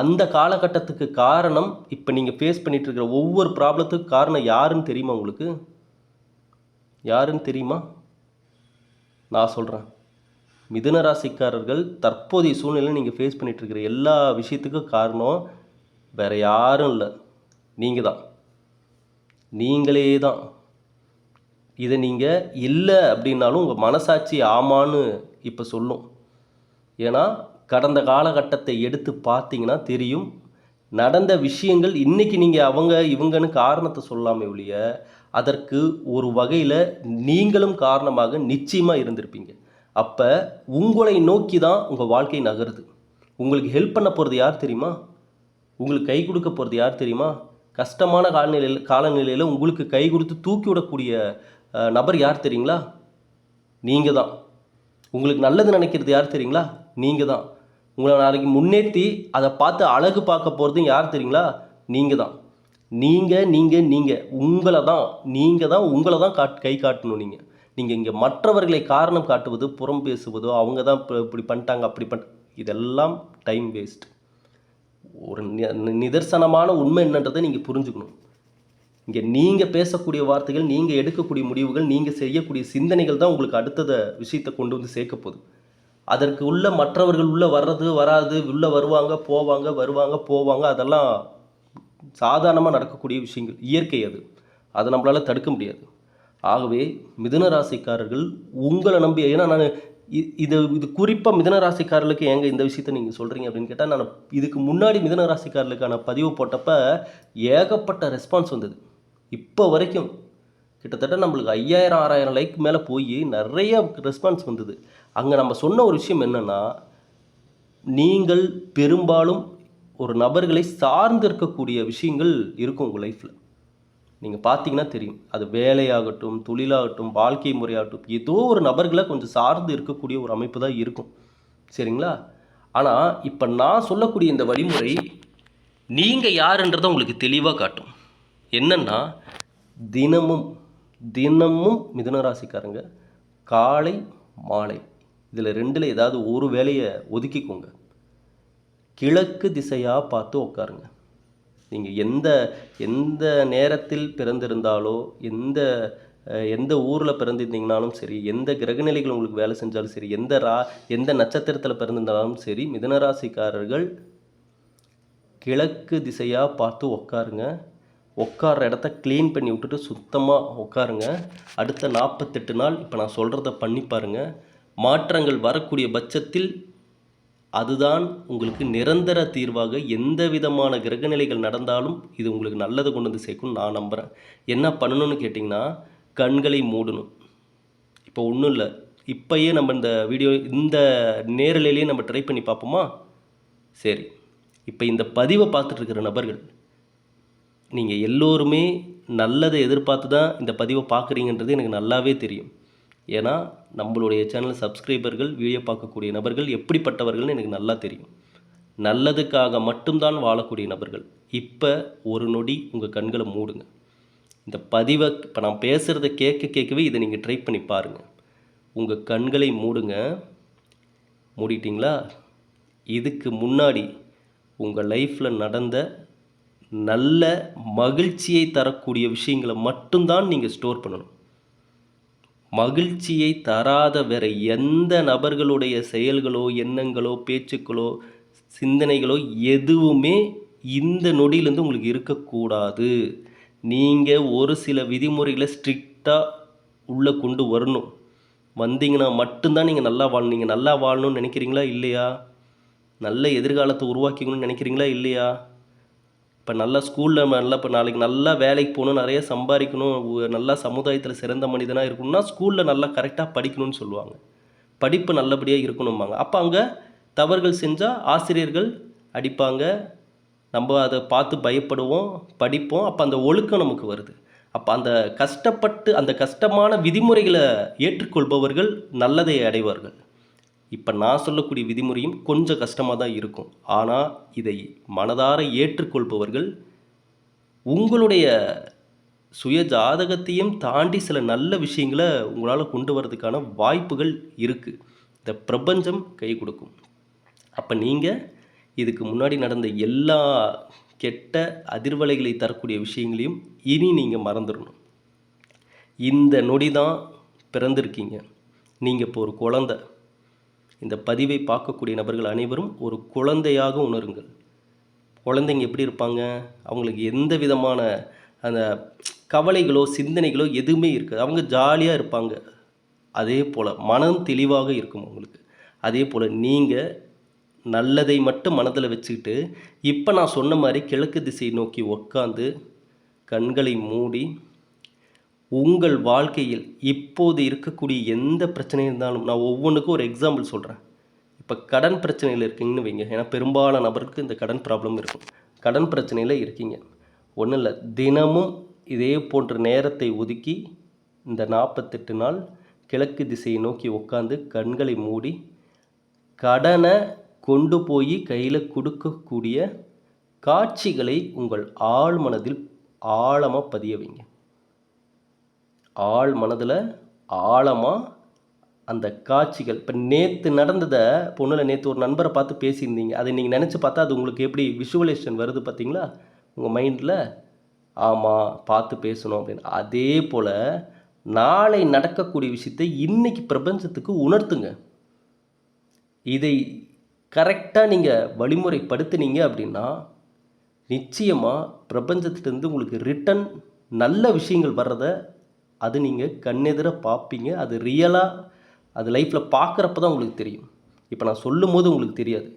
அந்த காலகட்டத்துக்கு காரணம் இப்போ நீங்கள் ஃபேஸ் பண்ணிகிட்டு இருக்கிற ஒவ்வொரு ப்ராப்ளத்துக்கு காரணம் யாருன்னு தெரியுமா உங்களுக்கு? யாருன்னு தெரியுமா? நான் சொல்கிறேன் மிதுன ராசிக்காரர்கள் தற்போதைய சூழ்நிலையில் நீங்கள் ஃபேஸ் பண்ணிகிட்ருக்கிற எல்லா விஷயத்துக்கும் காரணம் வேறு யாரும் இல்லை. நீங்கள் தான். நீங்களே தான். இதை நீங்கள் இல்லை அப்படின்னாலும் உங்கள் மனசாட்சி ஆமான்னு இப்போ சொல்லும். ஏன்னா கடந்த காலகட்டத்தை எடுத்து பார்த்தீங்கன்னா தெரியும். நடந்த விஷயங்கள் இன்றைக்கி நீங்கள் அவங்க இவங்கன்னு காரணத்தை சொல்லாமே ஒழிய அதற்கு ஒரு வகையில் நீங்களும் காரணமாக நிச்சயமாக இருந்திருப்பீங்க. அப்போ உங்களை நோக்கி தான் உங்கள் வாழ்க்கை நகருது. உங்களுக்கு ஹெல்ப் பண்ண போகிறது யார் தெரியுமா? உங்களுக்கு கை கொடுக்க போகிறது யார் தெரியுமா? கஷ்டமான காலநிலையில் காலநிலையில் உங்களுக்கு கை கொடுத்து தூக்கி விடக்கூடிய நபர் யார் தெரியுங்களா? நீங்கள் தான் உங்களுக்கு நல்லது நினைக்கிறது யார் தெரியுங்களா? நீங்கள் தான் உங்களை நாளைக்கு முன்னேற்றி அதை பார்த்து அழகு பார்க்க போகிறது யார் தெரியுங்களா? நீங்கள் தான் நீங்கள் நீங்கள் நீங்கள் உங்களை தான் நீங்கள் தான் உங்களை தான் காட் கை காட்டணும் நீங்கள் நீங்கள் இங்கே மற்றவர்களை காரணம் காட்டுவது புறம் பேசுவதோ அவங்க தான் இப்போ இப்படி பண்ணிட்டாங்க அப்படி பண் இதெல்லாம் டைம் வேஸ்ட் ஒரு நி- நிதர்சனமான உண்மை என்னன்றதை நீங்கள் புரிஞ்சுக்கணும். இங்கே நீங்கள் பேசக்கூடிய வார்த்தைகள் நீங்கள் எடுக்கக்கூடிய முடிவுகள் நீங்கள் செய்யக்கூடிய சிந்தனைகள் தான் உங்களுக்கு அடுத்தத விஷயத்தை கொண்டு வந்து சேர்க்க போகுது. அதற்கு உள்ள மற்றவர்கள் உள்ளே வர்றது வராது உள்ளே வருவாங்க போவாங்க வருவாங்க போவாங்க அதெல்லாம் சாதாரணமாக நடக்கக்கூடிய விஷயங்கள். இயற்கை அது. அதை நம்மளால் தடுக்க முடியாது. ஆகவே மிதுன ராசிக்காரர்கள் உங்களை நம்பி ஏன்னா நான் இது இது குறிப்பாக மிதன ராசிக்காரர்களுக்கு ஏங்க இந்த விஷயத்த நீங்கள் சொல்கிறீங்க அப்படின்னு கேட்டால் நான் இதுக்கு முன்னாடி மிதன ராசிக்காரர்களுக்கான பதிவு போட்டப்ப ஏகப்பட்ட ரெஸ்பான்ஸ் வந்தது. இப்போ வரைக்கும் கிட்டத்தட்ட நம்மளுக்கு ஐயாயிரம் ஆறாயிரம் லைக் மேலே போய் நிறைய ரெஸ்பான்ஸ் வந்தது. அங்கே நம்ம சொன்ன ஒரு விஷயம் என்னென்னா நீங்கள் பெரும்பாலும் ஒரு நபர்களை சார்ந்து இருக்கக்கூடிய விஷயங்கள் இருக்கும் உங்கள் லைஃப்பில் நீங்கள் பார்த்தீங்கன்னா தெரியும். அது வேலையாகட்டும் தொழிலாகட்டும் வாழ்க்கை முறையாகட்டும் ஏதோ ஒரு நபர்களை கொஞ்சம் சார்ந்து இருக்கக்கூடிய ஒரு அமைப்பு தான் இருக்கும். சரிங்களா? ஆனால் இப்போ நான் சொல்லக்கூடிய இந்த வழிமுறை நீங்கள் யாருன்றதை உங்களுக்கு தெளிவாக காட்டும். என்னென்னா தினமும் தினமும் மிதுன ராசிக்காரங்க காலை மாலை. இதில் ரெண்டில் ஏதாவது ஒரு வேலையை ஒதுக்கிக்கோங்க. கிழக்கு திசையாக பார்த்து உட்காருங்க. நீங்கள் எந்த எந்த நேரத்தில் பிறந்திருந்தாலோ எந்த எந்த ஊரில் பிறந்திருந்தீங்கனாலும் சரி எந்த கிரகநிலைகள் உங்களுக்கு வேலை செஞ்சாலும் சரி எந்த ரா எந்த நட்சத்திரத்தில் பிறந்திருந்தாலும் சரி மிதுனராசிக்காரர்கள் கிழக்கு திசையாக பார்த்து உட்காருங்க உட்கார்ற இடத்த க்ளீன் பண்ணி விட்டுட்டு சுத்தமாக உட்காருங்க அடுத்த நாற்பத்தெட்டு நாள் இப்போ நான் சொல்கிறத பண்ணி பாருங்கள் மாற்றங்கள் வரக்கூடிய பட்சத்தில் அதுதான் உங்களுக்கு நிரந்தர தீர்வாக எந்த விதமான கிரகநிலைகள் நடந்தாலும் இது உங்களுக்கு நல்லது கொண்டு வந்து சேர்க்கும்னு நான் நம்புகிறேன் என்ன பண்ணணும்னு கேட்டிங்கன்னா கண்களை மூடணும். இப்போ ஒன்றும் இல்லை. இப்போயே நம்ம இந்த வீடியோ இந்த நேரலையிலேயே நம்ம ட்ரை பண்ணி பார்ப்போமா? சரி. இப்போ இந்த பதிவை பார்த்துட்டு இருக்கிற நபர்கள் நீங்கள் எல்லோருமே நல்லதை எதிர்பார்த்து தான் இந்த பதிவை பார்க்குறீங்கன்றது எனக்கு நல்லாவே தெரியும். ஏன்னா நம்மளுடைய சேனல் சப்ஸ்கிரைபர்கள் வீடியோ பார்க்கக்கூடிய நபர்கள் எப்படிப்பட்டவர்கள்னு எனக்கு நல்லா தெரியும். நல்லதுக்காக மட்டும்தான் வாழக்கூடிய நபர்கள். இப்போ ஒரு நொடி உங்கள் கண்களை மூடுங்க. இந்த பதிவை இப்போ நான் பேசுகிறத கேட்க கேட்கவே இதை நீங்கள் ட்ரை பண்ணி பாருங்கள் உங்கள் கண்களை மூடுங்க. மூடிட்டீங்களா? இதுக்கு முன்னாடி உங்கள் லைஃப்பில் நடந்த நல்ல மகிழ்ச்சியை தரக்கூடிய விஷயங்களை மட்டும்தான் நீங்கள் ஸ்டோர் பண்ணணும். மகிழ்ச்சியை தராத வேற எந்த நபர்களுடைய செயல்களோ எண்ணங்களோ பேச்சுக்களோ சிந்தனைகளோ எதுவுமே இந்த நொடியிலேருந்து உங்களுக்கு இருக்கக்கூடாது. நீங்கள் ஒரு சில விதிமுறைகளை ஸ்ட்ரிக்டாக உள்ளே கொண்டு வரணும். வந்தீங்கன்னா மட்டும்தான் நீங்கள் நல்லா வாழணும் நீங்கள் நல்லா வாழணும்னு நினைக்கிறீங்களா? இல்லையா? நல்ல எதிர்காலத்தை உருவாக்கிக்கணும்னு நினைக்கிறீங்களா? இல்லையா? இப்போ நல்லா ஸ்கூலில் நல்லா இப்போ நாளைக்கு நல்லா வேலைக்கு போகணும் நிறைய சம்பாதிக்கணும் நல்லா சமுதாயத்தில் சிறந்த மனிதனாக இருக்கணும்னா ஸ்கூலில் நல்லா கரெக்டாக படிக்கணும்னு சொல்லுவாங்க. படிப்பு நல்லபடியாக இருக்கணும்பாங்க. அப்போ அங்கே தவறுகள் செஞ்சால் ஆசிரியர்கள் அடிப்பாங்க. நம்ம அதை பார்த்து பயப்படுவோம் படிப்போம். அப்போ அந்த ஒழுக்கம் நமக்கு வருது. அப்போ அந்த கஷ்டப்பட்டு அந்த கஷ்டமான விதிமுறைகளை ஏற்றுக்கொள்பவர்கள் நல்லதை அடைவார்கள். இப்போ நான் சொல்லக்கூடிய விதிமுறையும் கொஞ்சம் கஷ்டமாக தான் இருக்கும். ஆனால் இதை மனதார ஏற்றுக்கொள்பவர்கள் உங்களுடைய சுய ஜாதகத்தையும் தாண்டி சில நல்ல விஷயங்களை உங்களால் கொண்டு வரதுக்கான வாய்ப்புகள் இருக்குது இந்த பிரபஞ்சம் கை கொடுக்கும். அப்போ நீங்கள் இதுக்கு முன்னாடி நடந்த எல்லா கெட்ட அதிர்வலைகளை தரக்கூடிய விஷயங்களையும் இனி நீங்கள் மறந்துடணும் இந்த நொடி தான் பிறந்திருக்கீங்க. நீங்கள் இப்போ ஒரு குழந்தை. இந்த பதிவை பார்க்கக்கூடிய நபர்கள் அனைவரும் ஒரு குழந்தையாக உணருங்கள். குழந்தைங்க எப்படி இருப்பாங்க? அவங்களுக்கு எந்த விதமான அந்த கவலைகளோ சிந்தனைகளோ எதுவுமே இருக்காது. அவங்க ஜாலியாக இருப்பாங்க. அதே போல் மனம் தெளிவாக இருக்கும் அவங்களுக்கு அதே போல் நீங்கள் நல்லதை மட்டும் மனதில் வச்சுக்கிட்டு இப்போ நான் சொன்ன மாதிரி கிழக்கு திசை நோக்கி உட்காந்து கண்களை மூடி உங்கள் வாழ்க்கையில் இப்போது இருக்கக்கூடிய எந்த பிரச்சனை இருந்தாலும் நான் ஒவ்வொன்றுக்கும் ஒரு எக்ஸாம்பிள் சொல்கிறேன் இப்போ கடன் பிரச்சனையில் இருக்கீங்கன்னு வைங்க. ஏன்னா பெரும்பாலான நபருக்கு இந்த கடன் ப்ராப்ளம் இருக்கும். கடன் பிரச்சனையில் இருக்கீங்க. ஒன்றும் இல்லை. தினமும் இதே போன்ற நேரத்தை ஒதுக்கி இந்த நாற்பத்தெட்டு நாள் கிழக்கு திசையை நோக்கி உட்காந்து கண்களை மூடி கடனை கொண்டு போய் கையில் கொடுக்கக்கூடிய காட்சிகளை உங்கள் ஆழ்மனதில் ஆழமாக பதிய வைங்க. ஆழ் மனதில் ஆழமாக அந்த காட்சிகள். இப்போ நேற்று நடந்ததை பொண்ணில் நேற்று ஒரு நண்பரை பார்த்து பேசியிருந்தீங்க. அதை நீங்கள் நினச்சி பார்த்தா அது உங்களுக்கு எப்படி விஷுவலேஷன் வருது பார்த்தீங்களா? உங்கள் மைண்டில் ஆமாம் பார்த்து பேசணும் அப்படின்னு. அதே போல் நாளை நடக்கக்கூடிய விஷயத்தை இன்றைக்கி பிரபஞ்சத்துக்கு உணர்த்துங்க. இதை கரெக்டாக நீங்கள் வழிமுறைப்படுத்துனீங்க அப்படின்னா நிச்சயமாக பிரபஞ்சத்திலேருந்து உங்களுக்கு ரிட்டன் நல்ல விஷயங்கள் வர்றதை அது நீங்கள் கண்ணெதிர பார்ப்பீங்க அது ரியலாக அது லைஃப்பில் பார்க்குறப்ப தான் உங்களுக்கு தெரியும். இப்போ நான் சொல்லும் போது உங்களுக்கு தெரியாது.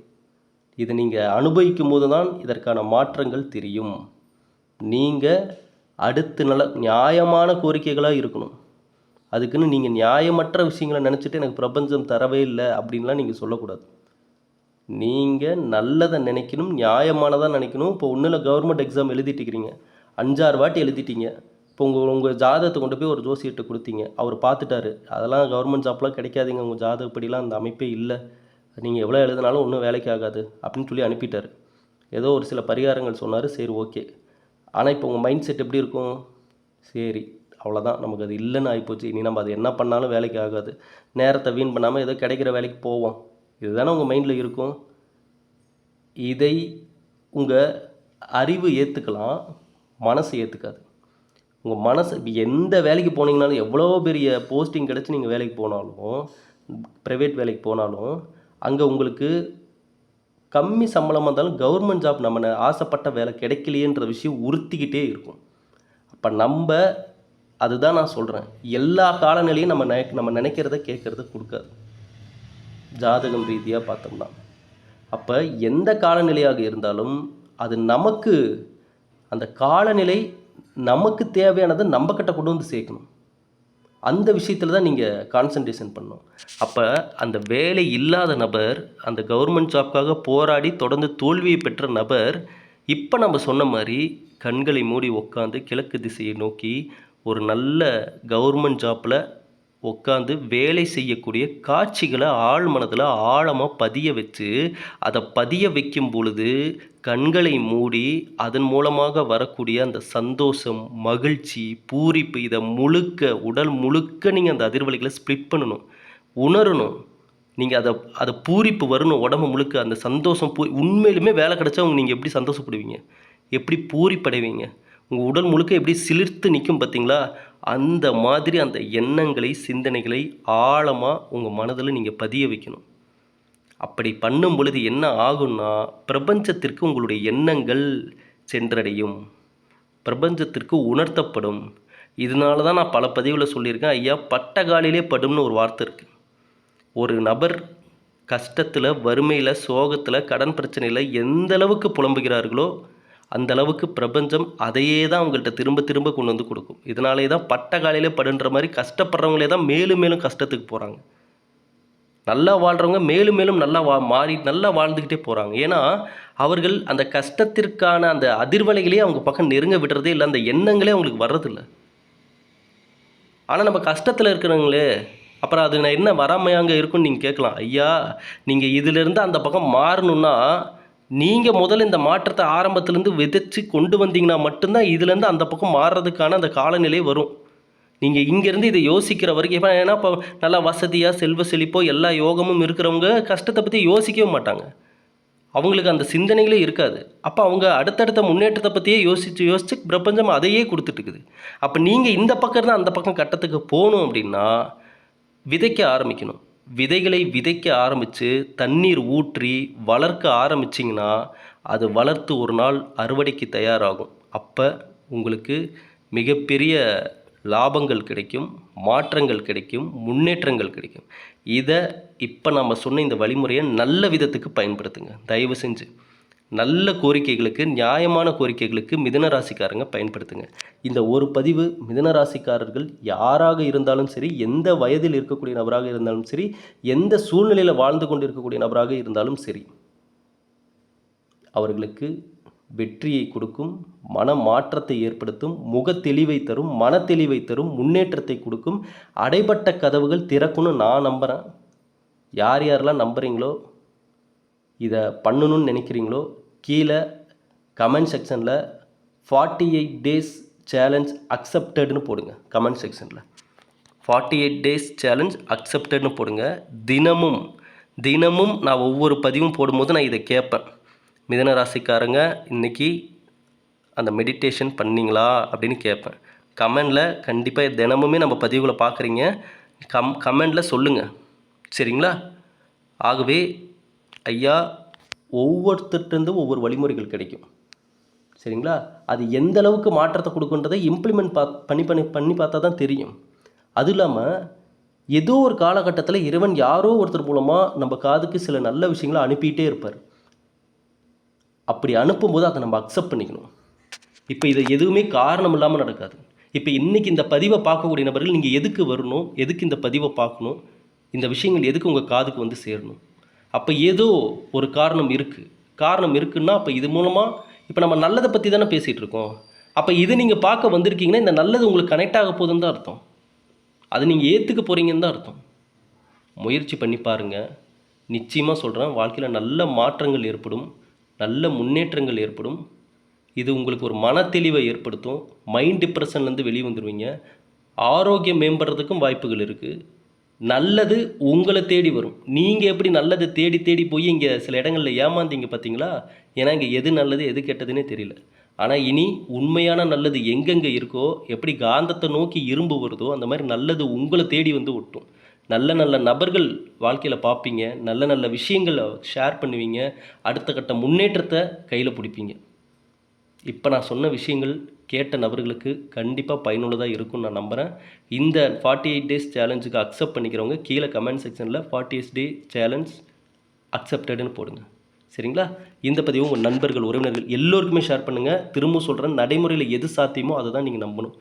இதை நீங்கள் அனுபவிக்கும் போது தான் இதற்கான மாற்றங்கள் தெரியும். நீங்கள் அடுத்து நல்ல நியாயமான கோரிக்கைகளாக இருக்கணும். அதுக்குன்னு நீங்கள் நியாயமற்ற விஷயங்களை நினச்சிட்டு எனக்கு பிரபஞ்சம் தரவே இல்லை அப்படின்லாம் நீங்கள் சொல்லக்கூடாது. நீங்கள் நல்லதை நினைக்கணும் நியாயமானதாக நினைக்கணும். இப்போ ஒன்றும் கவர்மெண்ட் எக்ஸாம் எழுதிட்டு இருக்கிறீங்க. அஞ்சாறு வாட்டி எழுதிட்டீங்க. இப்போ உங்கள் உங்கள் ஜாதகத்தை கொண்டு போய் ஒரு ஜோசியர்கிட்ட கொடுத்தீங்க. அவர் பார்த்துட்டாரு. அதெல்லாம் கவர்மெண்ட் ஜாப்லாம் கிடைக்காதுங்க. உங்கள் ஜாதகப்படிலாம் அந்த அமைப்பே இல்லை. நீங்கள் எவ்வளோ எழுதினாலும் ஒன்றும் வேலைக்கு ஆகாது அப்படின்னு சொல்லி அனுப்பிட்டார். ஏதோ ஒரு சில பரிகாரங்கள் சொன்னார். சரி ஓகே. ஆனால் இப்போ உங்கள் மைண்ட் செட் எப்படி இருக்கும்? சரி அவ்வளோதான். நமக்கு அது இல்லைன்னு ஆகிப்போச்சு இனி நம்ம அது என்ன பண்ணாலும் வேலைக்கு ஆகாது. நேரத்தை வீண் பண்ணாமல் ஏதோ கிடைக்கிற வேலைக்கு போவோம். இதுதானே உங்கள் மைண்டில் இருக்கும்? இதை உங்கள் அறிவு ஏற்றுக்கலாம் மனசு ஏற்றுக்காது உங்கள் மனசு இப்போ எந்த வேலைக்கு போனீங்கனாலும் எவ்வளோ பெரிய போஸ்டிங் கிடச்சி நீங்கள் வேலைக்கு போனாலும் ப்ரைவேட் வேலைக்கு போனாலும் அங்கே உங்களுக்கு கம்மி சம்பளமாக இருந்தாலும் கவர்மெண்ட் ஜாப் நம்ம ஆசைப்பட்ட வேலை கிடைக்கலையேன்ற விஷயம் உறுத்திக்கிட்டே இருக்கும். அப்போ நம்ம அதுதான் நான் சொல்கிறேன் எல்லா காலநிலையும் நம்ம நினை நம்ம நினைக்கிறத கேட்குறத கொடுக்காது. ஜாதகம் ரீதியாக பார்த்தோம்னா. அப்போ எந்த காலநிலையாக இருந்தாலும் அது நமக்கு அந்த காலநிலை நமக்கு தேவையானதை நம்மக்கிட்ட கொண்டு வந்து சேர்க்கணும். அந்த விஷயத்தில் தான் நீங்கள் கான்சன்ட்ரேஷன் பண்ணணும். அப்போ அந்த வேலை இல்லாத நபர் அந்த கவர்மெண்ட் ஜாப்காக போராடி தொடர்ந்து தோல்வியை பெற்ற நபர் இப்போ நம்ம சொன்ன மாதிரி கண்களை மூடி உட்காந்து கிழக்கு திசையை நோக்கி ஒரு நல்ல கவர்மெண்ட் ஜாப்பில் உட்காந்து வேலை செய்யக்கூடிய காட்சிகளை ஆழ் மனதில் ஆழமாக பதிய வச்சு அதை பதிய வைக்கும் பொழுது கண்களை மூடி அதன் மூலமாக வரக்கூடிய அந்த சந்தோஷம் மகிழ்ச்சி பூரிப்பு இதை முழுக்க உடல் முழுக்க நீங்கள் அந்த அதிர்வலைகளை ஸ்ப்ளிட் பண்ணணும். உணரணும். நீங்கள் அதை அதை பூரிப்பு வரணும் உடம்பு முழுக்க. அந்த சந்தோஷம் பூ உண்மையிலுமே வேலை கிடைச்சா உங்க நீங்கள் எப்படி சந்தோஷப்படுவீங்க? எப்படி பூரிப்படைவீங்க? உங்கள் உடல் முழுக்க எப்படி சிலிர்த்து நிற்கும் பார்த்தீங்களா? அந்த மாதிரி அந்த எண்ணங்களை சிந்தனைகளை ஆழமாக உங்கள் மனதில் நீங்கள் பதிய வைக்கணும். அப்படி பண்ணும் பொழுது என்ன ஆகும்னா பிரபஞ்சத்திற்கு உங்களுடைய எண்ணங்கள் சென்றடையும். பிரபஞ்சத்திற்கு உணர்த்தப்படும். இதனால தான் நான் பல பதிவில் சொல்லியிருக்கேன். ஐயா பட்டகாலிலே படும்னு ஒரு வார்த்தை இருக்குது ஒரு நபர் கஷ்டத்தில் வறுமையில் சோகத்தில் கடன் பிரச்சனையில் எந்த அளவுக்கு புலம்புகிறார்களோ அந்த அளவுக்கு பிரபஞ்சம் அதையே தான் அவங்கள்ட்ட திரும்ப திரும்ப கொண்டு வந்து கொடுக்கும். இதனாலே தான் பட்ட காலையில் படுன்ற மாதிரி கஷ்டப்படுறவங்களே தான் மேலும் மேலும் கஷ்டத்துக்கு போகிறாங்க நல்லா வாழ்கிறவங்க மேலும் மேலும் நல்லா வா மாறி நல்லா வாழ்ந்துக்கிட்டே போகிறாங்க ஏன்னா அவர்கள் அந்த கஷ்டத்திற்கான அந்த அதிர்வலைகளே அவங்க பக்கம் நெருங்க விடுறதே இல்லை. அந்த எண்ணங்களே அவங்களுக்கு வர்றதில்லை. ஆனால் நம்ம கஷ்டத்தில் இருக்கிறவங்களே அப்புறம் அது நான் என்ன வராமையாங்க இருக்குன்னு நீங்கள் கேட்கலாம். ஐயா நீங்கள் இதிலிருந்து அந்த பக்கம் மாறணும்னா நீங்கள் முதல்ல இந்த மாற்றத்தை ஆரம்பத்துலேருந்து விதைச்சு கொண்டு வந்தீங்கன்னா மட்டும்தான் இதுலேருந்து அந்த பக்கம் மாறுறதுக்கான அந்த காலநிலை வரும். நீங்கள் இங்கேருந்து இதை யோசிக்கிற வரைக்கும் இப்போ ஏன்னா இப்போ நல்லா வசதியாக செல்வ செழிப்போ எல்லா யோகமும் இருக்கிறவங்க கஷ்டத்தை பற்றி யோசிக்கவே மாட்டாங்க. அவங்களுக்கு அந்த சிந்தனைகளே இருக்காது. அப்போ அவங்க அடுத்தடுத்த முன்னேற்றத்தை பற்றியே யோசித்து யோசித்து பிரபஞ்சம் அதையே கொடுத்துட்டு இருக்குது அப்போ நீங்கள் இந்த பக்கம் தான் அந்த பக்கம் கட்டத்துக்கு போகணும் அப்படின்னா விதைக்க ஆரம்பிக்கணும். விதைகளை விதைக்க ஆரம்பித்து தண்ணீர் ஊற்றி வளர்க்க ஆரம்பிச்சிங்கன்னா அது வளர்த்து ஒரு நாள் அறுவடைக்கு தயாராகும். அப்போ உங்களுக்கு மிகப்பெரிய லாபங்கள் கிடைக்கும் மாற்றங்கள் கிடைக்கும் முன்னேற்றங்கள் கிடைக்கும். இதை இப்போ நம்ம சொன்ன இந்த வழிமுறையை நல்ல விதத்துக்கு பயன்படுத்துங்க. தயவு செஞ்சு நல்ல கோரிக்கைகளுக்கு நியாயமான கோரிக்கைகளுக்கு மிதன ராசிக்காரங்க பயன்படுத்துங்க. இந்த ஒரு பதிவு மிதன ராசிக்காரர்கள் யாராக இருந்தாலும் சரி எந்த வயதில் இருக்கக்கூடிய நபராக இருந்தாலும் சரி எந்த சூழ்நிலையில் வாழ்ந்து கொண்டு இருக்கக்கூடிய நபராக இருந்தாலும் சரி அவர்களுக்கு வெற்றியை கொடுக்கும் மன மாற்றத்தை ஏற்படுத்தும் முக தெளிவை தரும் மன தெளிவை தரும் முன்னேற்றத்தை கொடுக்கும் அடைபட்ட கதவுகள் திறக்கும்னு நான் நம்புகிறேன் யார் யாரெல்லாம் நம்புகிறீங்களோ இதை பண்ணணும்னு நினைக்கிறீங்களோ கீழே கமெண்ட் செக்ஷனில் ஃபார்ட்டி எயிட் டேஸ் சேலஞ்ச் அக்செப்டடுன்னு போடுங்க கமெண்ட் செக்ஷனில். ஃபார்ட்டி எயிட் டேஸ் சேலஞ்ச் அக்செப்டட்னு போடுங்க. தினமும் தினமும் நான் ஒவ்வொரு பதிவும் போடும்போது நான் இதை கேட்பேன். மிதன ராசிக்காரங்க இன்னைக்கு அந்த மெடிடேஷன் பண்ணீங்களா அப்படின்னு கேட்பேன் கமெண்டில் கண்டிப்பாக தினமுமே நம்ம பதிவுகளை பார்க்குறீங்க. கம் கமெண்டில் சொல்லுங்கள் சரிங்களா? ஆகவே ஐயா ஒவ்வொருத்தர்கிட்டருந்தும் ஒவ்வொரு வழிமுறைகள் கிடைக்கும். சரிங்களா? அது எந்த அளவுக்கு மாற்றத்தை கொடுக்குன்றதை இம்ப்ளிமெண்ட் பா பண்ணி பண்ணி பண்ணி பார்த்தா தான் தெரியும். அதுவும் இல்லாமல் ஏதோ ஒரு காலகட்டத்தில் இறைவன் யாரோ ஒருத்தர் மூலமாக நம்ம காதுக்கு சில நல்ல விஷயங்களை அனுப்பிகிட்டே இருப்பார். அப்படி அனுப்பும்போது அதை நம்ம அக்செப்ட் பண்ணிக்கணும். இப்போ இது எதுவுமே காரணம் இல்லாமல் நடக்காது. இப்போ இன்றைக்கி இந்த பதிவை பார்க்கக்கூடிய நபர்கள் நீங்கள் எதுக்கு வரணும்? எதுக்கு இந்த பதிவை பார்க்கணும்? இந்த விஷயங்கள் எதுக்கு உங்கள் காதுக்கு வந்து சேரணும்? அப்போ ஏதோ ஒரு காரணம் இருக்குது காரணம் இருக்குன்னா அப்போ இது மூலமாக இப்போ நம்ம நல்லதை பற்றி தானே பேசிகிட்டு இருக்கோம். அப்போ இது நீங்கள் பார்க்க வந்திருக்கீங்கன்னா இந்த நல்லது உங்களுக்கு கனெக்ட் ஆக போகுதுன்னு தான் அர்த்தம். அது நீங்கள் ஏற்றுக்க போகிறீங்கன்னு தான் அர்த்தம். முயற்சி பண்ணி பாருங்கள் நிச்சயமாக சொல்கிறேன் வாழ்க்கையில் நல்ல மாற்றங்கள் ஏற்படும். நல்ல முன்னேற்றங்கள் ஏற்படும். இது உங்களுக்கு ஒரு மன தெளிவை ஏற்படுத்தும் மைண்ட் டிப்ரெஷன்லேருந்து வெளியே வந்துடுவீங்க ஆரோக்கியம் மேம்படுறதுக்கும் வாய்ப்புகள் இருக்குது நல்லது உங்களை தேடி வரும். நீங்கள் எப்படி நல்லதை தேடி தேடி போய் இங்கே சில இடங்களில் ஏமாந்தீங்க பார்த்தீங்களா ஏன்னா இங்கே எது நல்லது எது கெட்டதுன்னே தெரியல. ஆனால் இனி உண்மையான நல்லது எங்கெங்கே இருக்கோ எப்படி காந்தத்தை நோக்கி இரும்பு வருதோ அந்த மாதிரி நல்லது உங்களை தேடி வந்து ஒட்டும். நல்ல நல்ல நபர்கள் வாழ்க்கையில் பார்ப்பீங்க நல்ல நல்ல விஷயங்களை ஷேர் பண்ணுவீங்க. அடுத்த கட்ட முன்னேற்றத்தை கையில் பிடிப்பீங்க. இப்போ நான் சொன்ன விஷயங்கள் கேட்ட நபர்களுக்கு கண்டிப்பாக பயனுள்ளதாக இருக்கும்னு நான் நம்புகிறேன் இந்த ஃபார்ட்டி எயிட் டேஸ் சேலஞ்சுக்கு அக்செப்ட் பண்ணிக்கிறவங்க கீழே கமெண்ட் செக்ஷனில் ஃபார்ட்டி எயிட் டே சேலஞ்ச் அக்செப்டடுன்னு போடுங்க. சரிங்களா? இந்த பதிவு உங்கள் நண்பர்கள் உறவினர்கள் எல்லோருக்குமே ஷேர் பண்ணுங்கள் திரும்ப சொல்கிறேன் நடைமுறையில் எது சாத்தியமோ அதை தான் நீங்கள் நம்பணும்.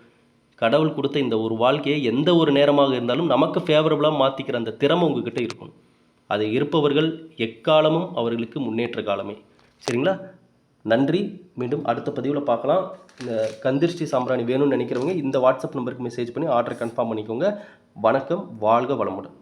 கடவுள் கொடுத்த இந்த ஒரு வாழ்க்கையை எந்த ஒரு நேரமாக இருந்தாலும் நமக்கு ஃபேவரபுளாக மாற்றிக்கிற அந்த திறமை உங்ககிட்ட இருக்கும் அதை இருப்பவர்கள் எக்காலமும் அவர்களுக்கு முன்னேற்ற காலமே. சரிங்களா? நன்றி. மீண்டும் அடுத்த பதிவில் பார்க்கலாம். இந்த கந்திர்ஷ்டி சாம்பிராணி வேணும்னு நினைக்கிறவங்க இந்த வாட்ஸ்அப் நம்பருக்கு மெசேஜ் பண்ணி ஆர்டர் கன்ஃபார்ம் பண்ணிக்கோங்க. வணக்கம். வாழ்க வளமுடன்.